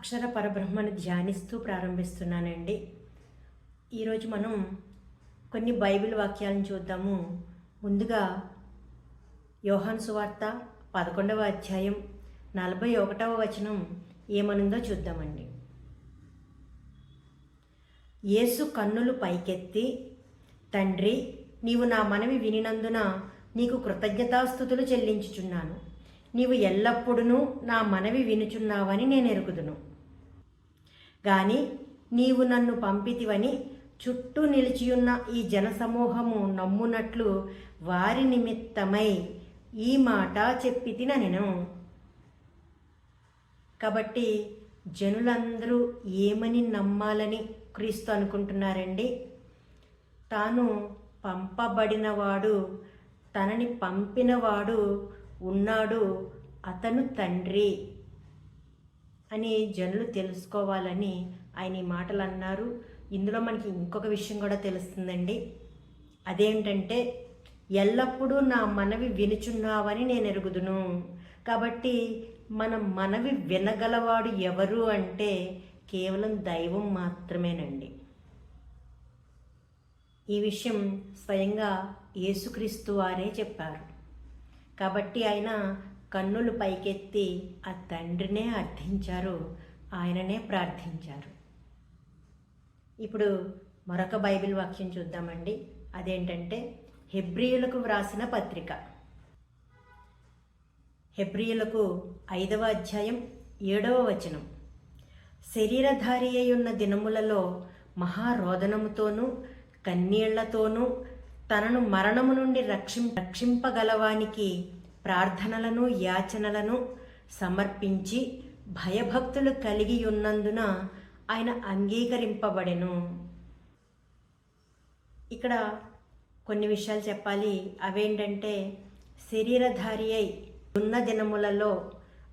అక్షర పరబ్రహ్మను ధ్యానిస్తూ ప్రారంభిస్తున్నానండి. ఈరోజు మనం కొన్ని బైబిల్ వాక్యాలను చూద్దాము. ముందుగా యోహాన్ సువార్త పదకొండవ అధ్యాయం నలభై ఒకటవ వచనం ఏమనుందో చూద్దామండి. యేసు కన్నులు పైకెత్తి తండ్రి నీవు నా మనవి వినినందున నీకు కృతజ్ఞతాస్థుతులు చెల్లించుచున్నాను. నీవు ఎల్లప్పుడూ నా మనవి వినుచున్నావని నేను ఎరుగుదును. గాని నీవు నన్ను పంపితివని చుట్టూ నిలిచియున్న ఈ జనసమూహము నమ్మునట్లు వారి నిమిత్తమై ఈ మాట చెప్పి నేను. కాబట్టి జనులందరూ ఏమని నమ్మాలని క్రీస్తు అనుకుంటున్నారండి? తాను పంపబడినవాడు తనని పంపినవాడు ఉన్నాడు అతను తండ్రి అని జనులు తెలుసుకోవాలని ఆయన ఈ మాటలు అన్నారు. ఇందులో మనకి ఇంకొక విషయం కూడా తెలుస్తుందండి. అదేంటంటే ఎల్లప్పుడూ నా మనవి వినుచున్నావని నేను ఎరుగుదును. కాబట్టి మన మనవి వినగలవాడు ఎవరు అంటే కేవలం దైవం మాత్రమేనండి. ఈ విషయం స్వయంగా యేసుక్రీస్తు వారే చెప్పారు. కాబట్టి ఆయన కన్నులు పైకెత్తి ఆ తండ్రినే అర్థించారు ఆయననే ప్రార్థించారు. ఇప్పుడు మరొక బైబిల్ వాక్యం చూద్దామండి. అదేంటంటే హెబ్రియులకు వ్రాసిన పత్రిక. హెబ్రియులకు ఐదవ అధ్యాయం ఏడవ వచనం. శరీరధారి అయి ఉన్న దినములలో మహారోదనముతోనూ కన్నీళ్ళతోనూ తనను మరణము నుండి రక్షిం రక్షింపగలవానికి ప్రార్థనలను యాచనలను సమర్పించి భయభక్తులు కలిగి ఉన్నందున ఆయన అంగీకరింపబడెను. ఇక్కడ కొన్ని విషయాలు చెప్పాలి. అవేంటంటే శరీరధారి అయి ఉన్న దినములలో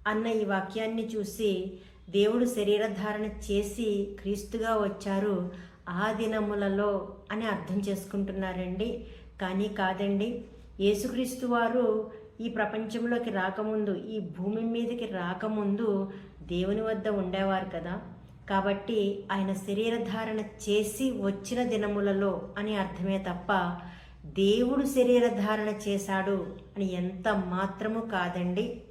అన్న ఈ వాక్యాన్ని చూసి దేవుడు శరీరధారణ చేసి క్రీస్తుగా వచ్చారు. ఆ దినములలో అని అర్థం చేసుకుంటున్నారండి. కానీ కాదండి యేసుక్రీస్తు వారు ఈ ప్రపంచంలోకి రాకముందు ఈ భూమి మీదకి రాకముందు దేవుని వద్ద ఉండేవారు కదా. కాబట్టి ఆయన శరీరధారణ చేసి వచ్చిన దినములలో అని అర్థమే తప్ప దేవుడు శరీరధారణ చేశాడు అని ఎంత మాత్రము కాదండి.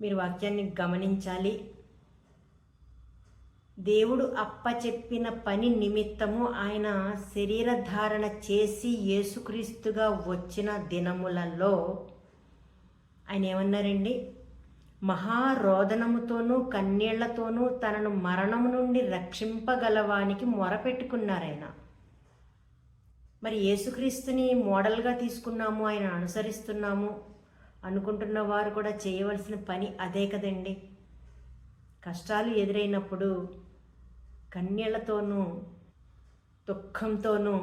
మీరు వాక్యాన్ని గమనించాలి. దేవుడు అప్పచెప్పిన పని నిమిత్తము ఆయన శరీరధారణ చేసి యేసుక్రీస్తుగా వచ్చిన దినములలో ఆయన ఏమన్నారండి? మహారోదనముతోనూ కన్నీళ్ళతోనూ తనను మరణము నుండి రక్షింపగలవానికి మొరపెట్టుకున్నారు ఆయన మరి యేసుక్రీస్తుని మోడల్గా తీసుకున్నాము ఆయన అనుసరిస్తున్నాము అనుకుంటున్న వారు కూడా చేయవలసిన పని అదే కదండి. కష్టాలు ఎదురైనప్పుడు కన్యలతోనూ దుఃఖంతోనూ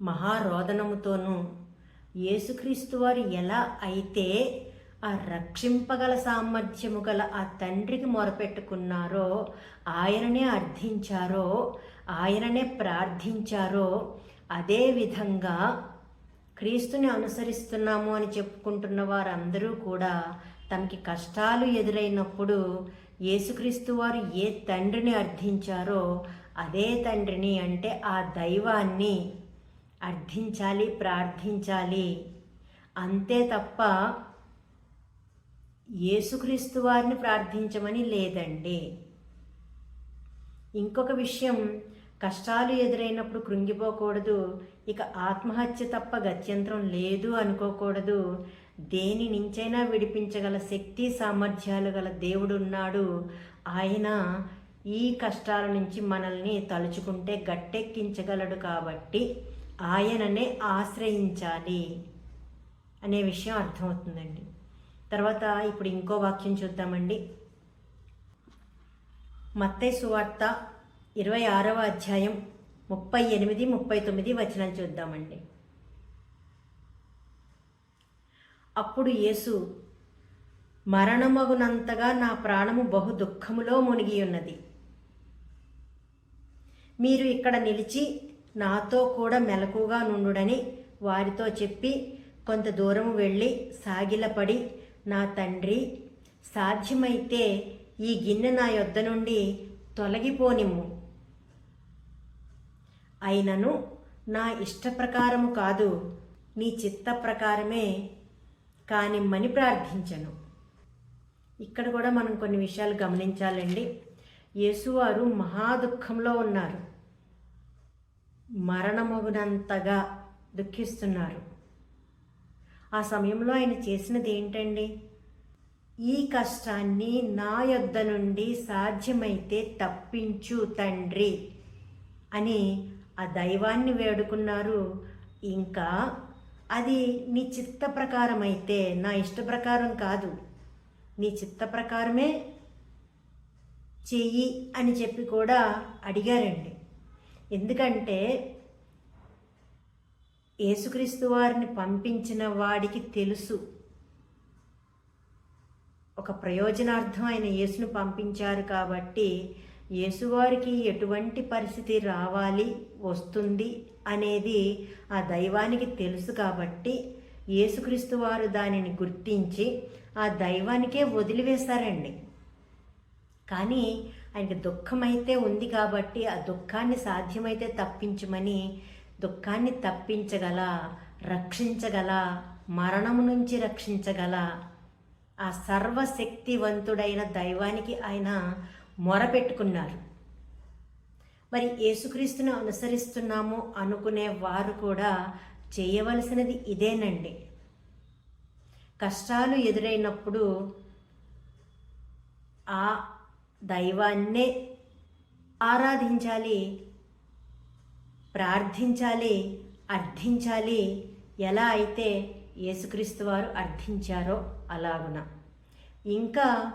మహారోదనముతోనూ యేసుక్రీస్తు వారు ఎలా అయితే ఆ రక్షింపగల సామర్థ్యము గల ఆ తండ్రికి మొరపెట్టుకున్నారో ఆయననే అర్థించారో ఆయననే ప్రార్థించారో అదే విధంగా క్రీస్తుని అనుసరిస్తున్నాము అని చెప్పుకుంటున్న వారందరూ కూడా తమకి కష్టాలు ఎదురైనప్పుడు యేసుక్రీస్తు వారు ఏ తండ్రిని అర్థించారో అదే తండ్రిని అంటే ఆ దైవాన్ని అర్థించాలి ప్రార్థించాలి. అంతే తప్ప యేసుక్రీస్తు వారిని ప్రార్థించమని లేదండి. ఇంకొక విషయం కష్టాలు ఎదురైనప్పుడు కృంగిపోకూడదు ఇక ఆత్మహత్య తప్ప గత్యంతరం లేదు అనుకోకూడదు. దేని నుంచైనా విడిపించగల శక్తి సామర్థ్యాలు గల దేవుడున్నాడు. ఆయన ఈ కష్టాల నుంచి మనల్ని తలుచుకుంటే గట్టెక్కించగలడు కాబట్టి ఆయననే ఆశ్రయించాలి అనే విషయం అర్థమవుతుందండి. తర్వాత ఇప్పుడు ఇంకో వాక్యం చూద్దామండి. మత్తై సువార్త ఇరవై ఆరవ అధ్యాయం ముప్పై ఎనిమిది ముప్పై తొమ్మిది వచనాలు చూద్దామండి. అప్పుడు యేసు మరణమగునంతగా నా ప్రాణము బహు దుఃఖములో మునిగి ఉన్నది మీరు ఇక్కడ నిలిచి నాతో కూడా మెలకుగా నుండుడని వారితో చెప్పి కొంత దూరం వెళ్ళి సాగిలపడి నా తండ్రి సాధ్యమైతే ఈ గిన్నె నా యొద్ద నుండి తొలగిపోనిమ్ము. అయినను నా ఇష్ట ప్రకారము కాదు నీ చిత్త ప్రకారమే కానిమ్మని ప్రార్థించను. ఇక్కడ కూడా మనం కొన్ని విషయాలు గమనించాలండి. యేసువారు మహా దుఃఖంలో ఉన్నారు. మరణమగునంతగా దుఃఖిస్తున్నారు. ఆ సమయంలో ఆయన చేసినది ఏంటండి? ఈ కష్టాన్ని నా యొద్ద నుండి సాధ్యమైతే తప్పించు తండ్రి అని ఆ దైవాన్ని వేడుకున్నారు. ఇంకా అది నీ చిత్త ప్రకారం అయితే నా ఇష్ట ప్రకారం కాదు. నీ చిత్త ప్రకారమే చెయ్యి అని చెప్పి కూడా అడిగారండి. ఎందుకంటే యేసుక్రీస్తు వారిని పంపించిన వాడికి తెలుసు. ఒక ప్రయోజనార్థం ఆయన యేసును పంపించారు కాబట్టి యేసువారికి ఎటువంటి పరిస్థితి రావాలి వస్తుంది అనేది ఆ దైవానికి తెలుసు కాబట్టి యేసుక్రీస్తు వారు దానిని గుర్తించి ఆ దైవానికే వదిలివేశారండి. కానీ ఆయనకి దుఃఖమైతే ఉంది కాబట్టి ఆ దుఃఖాన్ని సాధ్యమైతే తప్పించమని దుఃఖాన్ని తప్పించగల రక్షించగల మరణము నుంచి రక్షించగల ఆ సర్వశక్తివంతుడైన దైవానికి ఆయన మొరపెట్టుకున్నారు. మరి యేసుక్రీస్తును అనుసరిస్తున్నాము అనుకునే వారు కూడా చేయవలసినది ఇదేనండి. కష్టాలు ఎదురైనప్పుడు ఆ దైవాన్నే ఆరాధించాలి ప్రార్థించాలి అర్థించాలి. ఎలా అయితే యేసుక్రీస్తు వారు అర్థించారో అలాగున. ఇంకా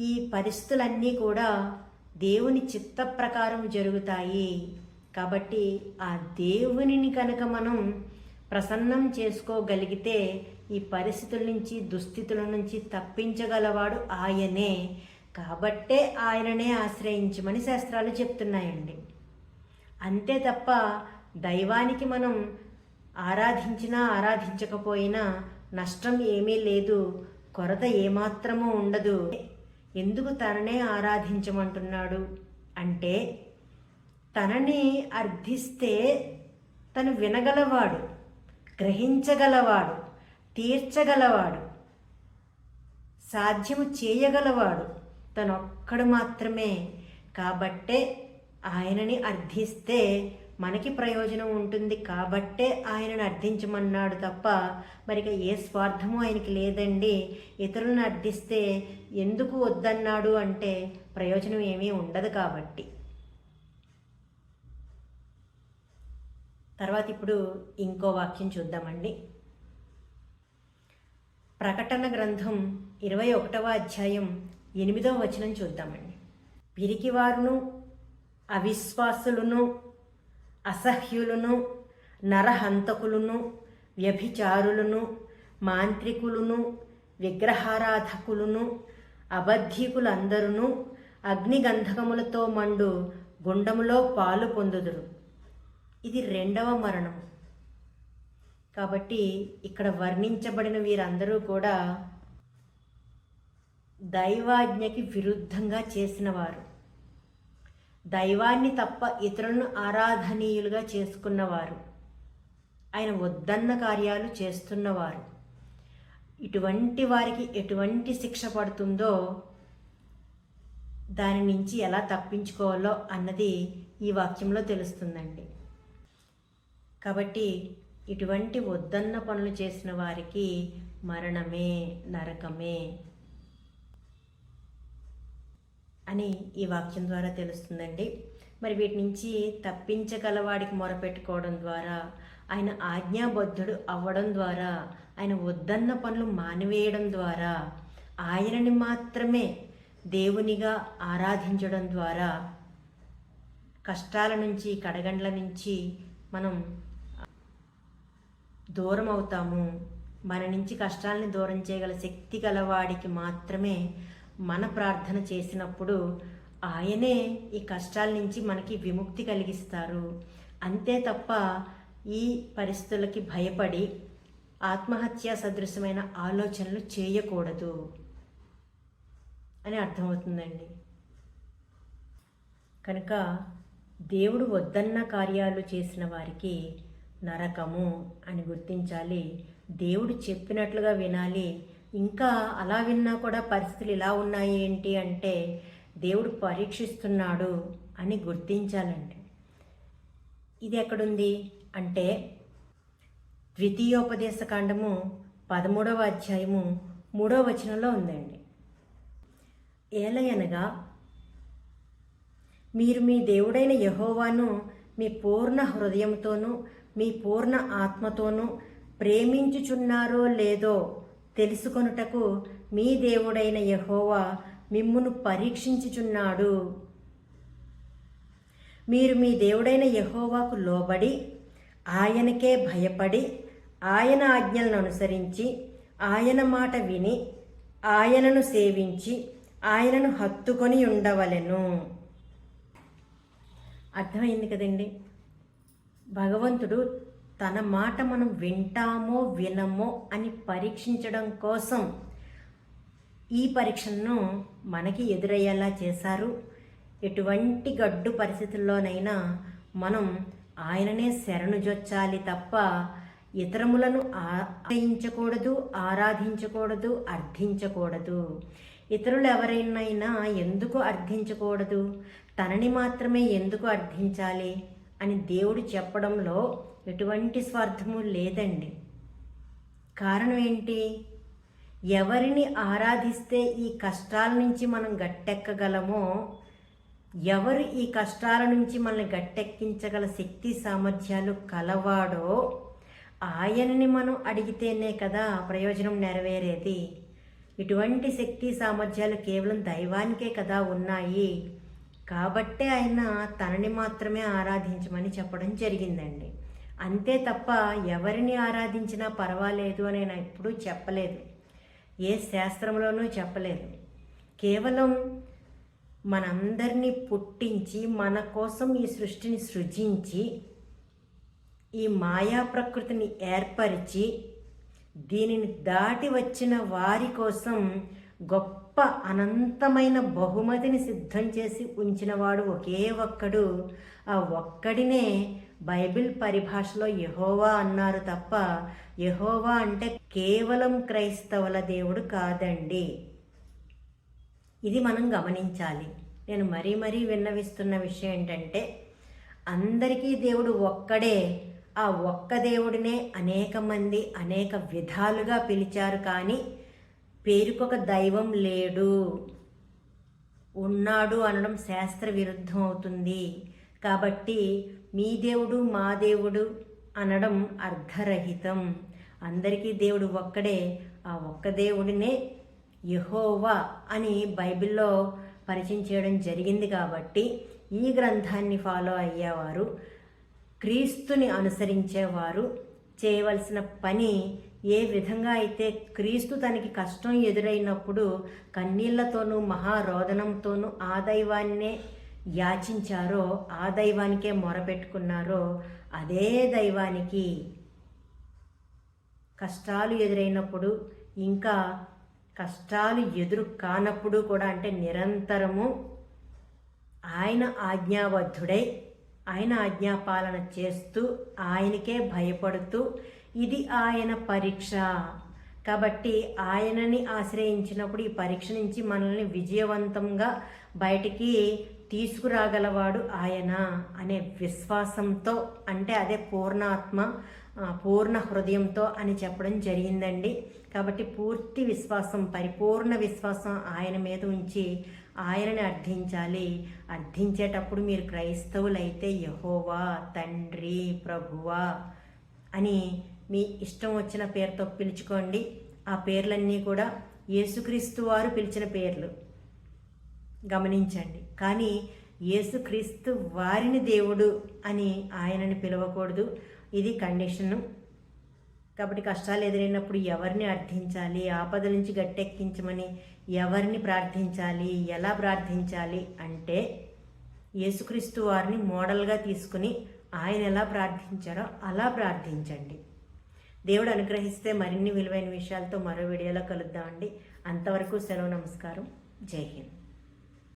ఈ పరిస్థితులన్నీ కూడా దేవుని చిత్త ప్రకారం జరుగుతాయి. కాబట్టి ఆ దేవునిని కనుక మనం ప్రసన్నం చేసుకోగలిగితే ఈ పరిస్థితుల నుంచి దుస్థితుల నుంచి తప్పించగలవాడు ఆయనే. కాబట్టే ఆయననే ఆశ్రయించమని శాస్త్రాలు చెప్తున్నాయండి. అంతే తప్ప దైవానికి మనం ఆరాధించినా ఆరాధించకపోయినా నష్టం ఏమీ లేదు. కొరత ఏమాత్రమూ ఉండదు. ఎందుకు తననే ఆరాధించమంటున్నాడు? అంటే తనని అర్థిస్తే తను వినగలవాడు గ్రహించగలవాడు తీర్చగలవాడు సాధ్యము చేయగలవాడు తనొక్కడు మాత్రమే కాబట్టే ఆయనని అర్థిస్తే మనకి ప్రయోజనం ఉంటుంది కాబట్టే ఆయనను అర్థించమన్నాడు తప్ప మరి ఏ స్వార్థము ఆయనకి లేదండి. ఇతరులను అర్థిస్తే ఎందుకు వద్దన్నాడు అంటే ప్రయోజనం ఏమీ ఉండదు కాబట్టి. తర్వాత ఇప్పుడు ఇంకో వాక్యం చూద్దామండి. ప్రకటన గ్రంథం ఇరవై ఒకటవ అధ్యాయం ఎనిమిదవ వచనం చూద్దామండి. పిరికివారును అవిశ్వాసులను అసహ్యులను నరహంతకులను వ్యభిచారులను మాంత్రికులను విగ్రహారాధకులను అబద్ధీకులందరూ అగ్నిగంధకములతో మండు గుండములో పాలు పొందుదురు. ఇది రెండవ మరణం. కాబట్టి ఇక్కడ వర్ణించబడిన వీరందరూ కూడా దైవాజ్ఞకి విరుద్ధంగా చేసినవారు దైవాన్ని తప్ప ఇతరులను ఆరాధనీయులుగా చేసుకున్నవారు. ఆయన వద్దన్న కార్యాలు చేస్తున్నవారు. ఇటువంటి వారికి ఎటువంటి శిక్ష పడుతుందో దాని నుంచి ఎలా తప్పించుకోవాలో అన్నది ఈ వాక్యంలో తెలుస్తుందండి. కాబట్టి ఇటువంటి వద్దన్న పనులు చేసిన వారికి మరణమే నరకమే అని ఈ వాక్యం ద్వారా తెలుస్తుందండి. మరి వీటి నుంచి తప్పించగలవాడికి మొరపెట్టుకోవడం ద్వారా ఆయన ఆజ్ఞాబద్ధుడు అవ్వడం ద్వారా ఆయన వద్దన్న పనులు మానివేయడం ద్వారా ఆయనని మాత్రమే దేవునిగా ఆరాధించడం ద్వారా కష్టాల నుంచి కడగండ్ల నుంచి మనం దూరం అవుతాము. మన నుంచి కష్టాలని దూరం చేయగల శక్తి గలవాడికి మాత్రమే మన ప్రార్థన చేసినప్పుడు ఆయనే ఈ కష్టాల నుంచి మనకి విముక్తి కలిగిస్తారు. అంతే తప్ప ఈ పరిస్థితులకి భయపడి ఆత్మహత్య సదృశమైన ఆలోచనలు చేయకూడదు అని అర్థమవుతుందండి. కనుక దేవుడు వద్దన్న కార్యాలు చేసిన వారికి నరకము అని గుర్తించాలి. దేవుడు చెప్పినట్లుగా వినాలి. ఇంకా అలా విన్నా కూడా పరిస్థితులు ఇలా ఉన్నాయి ఏంటి అంటే దేవుడు పరీక్షిస్తున్నాడు అని గుర్తించాలండి. ఇది ఎక్కడుంది అంటే ద్వితీయోపదేశ కాండము పదమూడవ అధ్యాయము మూడవ వచనంలో ఉందండి. ఏలయనగా మీరు మీ దేవుడైన యహోవాను మీ పూర్ణ హృదయంతోనూ మీ పూర్ణ ఆత్మతోనూ ప్రేమించుచున్నారో లేదో తెలుసుకొనుటకు మీ దేవుడైన యహోవా మిమ్మును పరీక్షించుచున్నాడు. మీరు మీ దేవుడైన యహోవాకు లోబడి ఆయనకే భయపడి ఆయన ఆజ్ఞలను అనుసరించి ఆయన మాట విని ఆయనను సేవించి ఆయనను హత్తుకొని ఉండవలెను. అర్థమైంది కదండి? భగవంతుడు తన మాట మనం వింటామో వినమో అని పరీక్షించడం కోసం ఈ పరీక్షను మనకి ఎదురయ్యేలా చేశారు. ఎటువంటి గడ్డు పరిస్థితుల్లోనైనా మనం ఆయననే శరణు జొచ్చాలి తప్ప ఇతరములను ఆశ్రయించకూడదు ఆరాధించకూడదు అర్థించకూడదు. ఇతరులు ఎవరైనా ఎందుకు అర్థించకూడదు? తనని మాత్రమే ఎందుకు అర్థించాలి అని దేవుడు చెప్పడంలో ఎటువంటి స్వార్థము లేదండి. కారణం ఏంటి? ఎవరిని ఆరాధిస్తే ఈ కష్టాల నుంచి మనం గట్టెక్కగలమో ఎవరు ఈ కష్టాల నుంచి మనల్ని గట్టెక్కించగల శక్తి సామర్థ్యాలు కలవాడో ఆయనని మనం అడిగితేనే కదా ప్రయోజనం నెరవేరేది. ఇటువంటి శక్తి సామర్థ్యాలు కేవలం దైవానికే కదా ఉన్నాయి. కాబట్టే ఆయన తనని మాత్రమే ఆరాధించమని చెప్పడం జరిగిందండి. అంతే తప్ప ఎవరిని ఆరాధించినా పర్వాలేదు అని నేను ఎప్పుడూ చెప్పలేదు. ఏ శాస్త్రంలోనూ చెప్పలేదు. కేవలం మనందరినీ పుట్టించి మన కోసం ఈ సృష్టిని సృజించి ఈ మాయా ప్రకృతిని ఏర్పరిచి దీనిని దాటి వచ్చిన వారి కోసం గొప్ప అనంతమైన బహుమతిని సిద్ధం చేసి ఉంచినవాడు ఒకే ఒక్కడు. ఆ ఒక్కడినే బైబిల్ పరిభాషలో యహోవా అన్నారు తప్ప యహోవా అంటే కేవలం క్రైస్తవుల దేవుడు కాదండి. ఇది మనం గమనించాలి. నేను మరీ మరీ విన్నవిస్తున్న విషయం ఏంటంటే అందరికీ దేవుడు ఒక్కడే. ఆ ఒక్క దేవుడినే అనేక మంది అనేక విధాలుగా పిలిచారు కానీ పేరుకొక దైవం లేడు. ఉన్నాడు అనడం శాస్త్ర విరుద్ధం అవుతుంది. కాబట్టి మీ దేవుడు మా దేవుడు అనడం అర్ధరహితం అందరికీ దేవుడు ఒక్కడే. ఆ ఒక్క దేవుడినే యహోవా అని బైబిల్లో పరిచయం చేయడం జరిగింది కాబట్టి ఈ గ్రంథాన్ని ఫాలో అయ్యేవారు క్రీస్తుని అనుసరించేవారు చేయవలసిన పని ఏ విధంగా అయితే క్రీస్తు తనకి కష్టం ఎదురైనప్పుడు కన్నీళ్ళతోనూ మహారోదనంతోనూ ఆ దైవాన్నే యాచించారో ఆ దైవానికే మొరపెట్టుకున్నారో అదే దైవానికి కష్టాలు ఎదురైనప్పుడు ఇంకా కష్టాలు ఎదురు కానప్పుడు కూడా అంటే నిరంతరము ఆయన ఆజ్ఞాబద్ధుడై ఆయన ఆజ్ఞాపాలన చేస్తూ ఆయనకే భయపడుతూ ఇది ఆయన పరీక్ష. కాబట్టి ఆయనని ఆశ్రయించినప్పుడు ఈ పరీక్ష నుంచి మనల్ని విజయవంతంగా బయటికి తీసుకురాగలవాడు ఆయన అనే విశ్వాసంతో అంటే అదే పూర్ణాత్మ పూర్ణ హృదయంతో అని చెప్పడం జరిగిందండి. కాబట్టి పూర్తి విశ్వాసం పరిపూర్ణ విశ్వాసం ఆయన మీద ఉంచి ఆయనని అర్థించాలి. అర్థించేటప్పుడు మీరు క్రైస్తవులైతే యహోవా తండ్రి ప్రభువా అని మీ ఇష్టం వచ్చిన పేరుతో పిలుచుకోండి. ఆ పేర్లన్నీ కూడా యేసుక్రీస్తు వారు పిలిచిన పేర్లు. గమనించండి. కానీ యేసుక్రీస్తు వారిని దేవుడు అని ఆయనని పిలవకూడదు. ఇది కండిషను. కాబట్టి కష్టాలు ఎదురైనప్పుడు ఎవరిని అర్థించాలి? ఆపద నుంచి గట్టెక్కించమని ఎవరిని ప్రార్థించాలి? ఎలా ప్రార్థించాలి? అంటే యేసుక్రీస్తు వారిని మోడల్గా తీసుకుని ఆయన ఎలా ప్రార్థించారో అలా ప్రార్థించండి. దేవుడు అనుగ్రహిస్తే మరిన్ని విలువైన విషయాలతో మరో వీడియోలో కలుద్దామండి. అంతవరకు సెలవు నమస్కారం. జై హింద్.